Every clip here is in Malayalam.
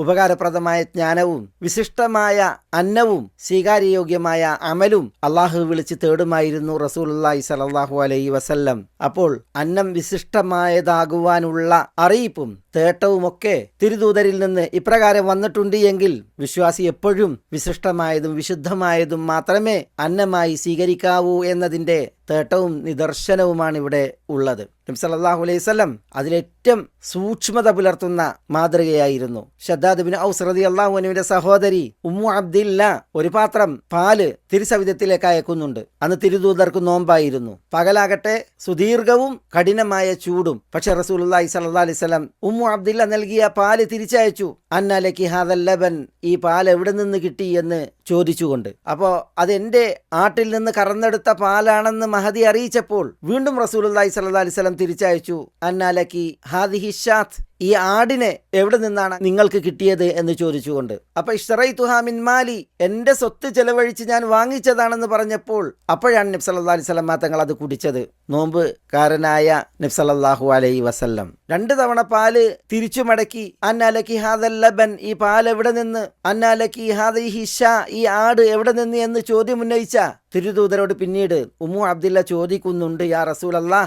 ഉപകാരപ്രദമായ ജ്ഞാനവും വിശിഷ്ടമായ അന്നവും സ്വീകാര്യയോഗ്യമായ അമലും അള്ളാഹു വിളിച്ച് തേടുമായിരുന്നു റസൂലുള്ളാഹി സലാഹു അലൈ വസല്ലം. അപ്പോൾ അന്നം വിശിഷ്ടമായതാകുവാനുള്ള അറിയിപ്പും തേട്ടവുമൊക്കെ തിരുദൂതരിൽ നിന്ന് ഇപ്രകാരം വന്നിട്ടുണ്ട് എങ്കിൽ വിശ്വാസി എപ്പോഴും വിശിഷ്ടമായതും വിശുദ്ധമായതും മാത്രമേ അന്നമായി സ്വീകരിക്കാവൂ എന്നതിന്റെ തേട്ടവും നിദർശനവുമാണ് ഇവിടെ ഉള്ളത്. നബ്സല്ലാഹു അലൈഹി സ്വലം അതിലേറ്റവും സൂക്ഷ്മത പുലർത്തുന്ന മാതൃകയായിരുന്നു. ഷദ്ദാദ് ബിൻ ഔസ് അള്ളാഹുനുവിന്റെ സഹോദരി ഉമ്മു അബ്ദില്ല ഒരു പാത്രം പാൽ തിരുസവിധത്തിലേക്ക് അയക്കുന്നുണ്ട്. അന്ന് തിരുദൂതർക്ക് നോമ്പായിരുന്നു. പകലാകട്ടെ സുദീർഘവും കഠിനമായ ചൂടും. പക്ഷെ റസൂൽ സല്ലാ അലൈഹി ഉമ്മു അബ്ദില്ല നൽകിയ പാൽ തിരിച്ചയച്ചു. അന്നലക്ക് ഹാദൽ ലബൻ ഈ പാൽ എവിടെ നിന്ന് കിട്ടി എന്ന് ചോദിച്ചുകൊണ്ട്. അപ്പോൾ അതെന്റെ ആട്ടിൽ നിന്ന് കറന്നെടുത്ത പാലാണെന്ന് മഹദി അറിയിച്ചപ്പോൾ വീണ്ടും റസൂലുള്ളാഹി സ്വല്ലല്ലാഹി അലൈഹി വസല്ലം തിരിച്ചയച്ചു. അന്നാലക്കി ഹാദി ഹിഷാത്ത് ഈ ആടിനെ എവിടെ നിന്നാണ് നിങ്ങൾക്ക് കിട്ടിയത് എന്ന് ചോദിച്ചുകൊണ്ട്. അപ്പൊ ഇഷ്റൈത്തുഹാമിൻ മാലി എന്റെ സ്വത്ത് ചെലവഴിച്ച് ഞാൻ വാങ്ങിച്ചതാണെന്ന് പറഞ്ഞപ്പോൾ അപ്പോഴാണ് നബ്സല്ലാ അലൈഹി സ്വലം തങ്ങൾ അത് കുടിച്ചത്. നോമ്പ് കാരനായ നബ്സല്ലാഹു അലൈ വസല്ലം. രണ്ട് തവണ പാൽ തിരിച്ചു മടക്കി. അന്നാലക്കി ഹാദൽ ലബൻ ഈ പാൽ എവിടെ നിന്ന്? അന്നാലക്കി ഹാദ ഹിഷ ഈ ആട് എവിടെ നിന്ന് എന്ന് ചോദ്യം ഉന്നയിച്ച തിരുദൂതരോട് പിന്നീട് ഉമ്മു അബ്ദില്ല ചോദിക്കുന്നുണ്ട് യാ റസൂൽ അല്ലാ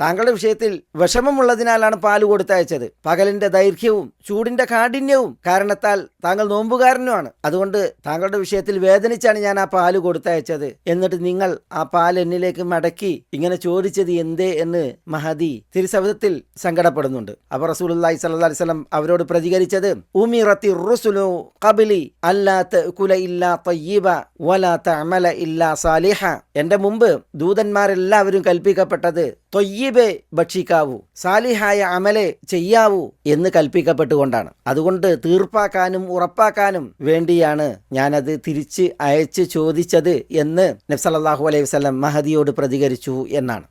താങ്കളുടെ വിഷയത്തിൽ വിഷമമുള്ളതിനാലാണ് പാൽ കൊടുത്തയച്ചത്. പകലിന്റെ ദൈർഘ്യവും ചൂടിന്റെ കാഠിന്യവും കാരണത്താൽ താങ്കൾ നോമ്പുകാരനുമാണ്. അതുകൊണ്ട് താങ്കളുടെ വിഷയത്തിൽ വേദനിച്ചാണ് ഞാൻ ആ പാൽ കൊടുത്തയച്ചത്. എന്നിട്ട് നിങ്ങൾ ആ പാൽ എന്നിലേക്ക് മടക്കി ഇങ്ങനെ ചോദിച്ചത് എന്തേ എന്ന് മഹദി തിരുസവിധത്തിൽ സങ്കടപ്പെടുന്നുണ്ട്. അപ്പൊ റസൂലി സല്ലി വസല്ലം അവരോട് പ്രതികരിച്ചത് ഉമിറത്തി റുസുലു കബിലി അല്ലാത്ത കുല ഇല്ലാ തയ്യബ വലാ തഅമല ഇല്ലാ സാലിഹ. എന്റെ മുമ്പ് ദൂതന്മാരെല്ലാവരും കൽപ്പിക്കപ്പെട്ടത് തൊയ്യബെ ഭക്ഷിക്കാവൂ സാലിഹായ അമലെ ചെയ്യാവൂ എന്ന് കൽപ്പിക്കപ്പെട്ടുകൊണ്ടാണ്. അതുകൊണ്ട് തീർപ്പാക്കാനും ഉറപ്പാക്കാനും വേണ്ടിയാണ് ഞാനത് തിരിച്ച് അയച്ച് ചോദിച്ചത് എന്ന് നബ്സലാഹു അലൈഹി വസ്ലം മഹദിയോട് പ്രതികരിച്ചു എന്നാണ്.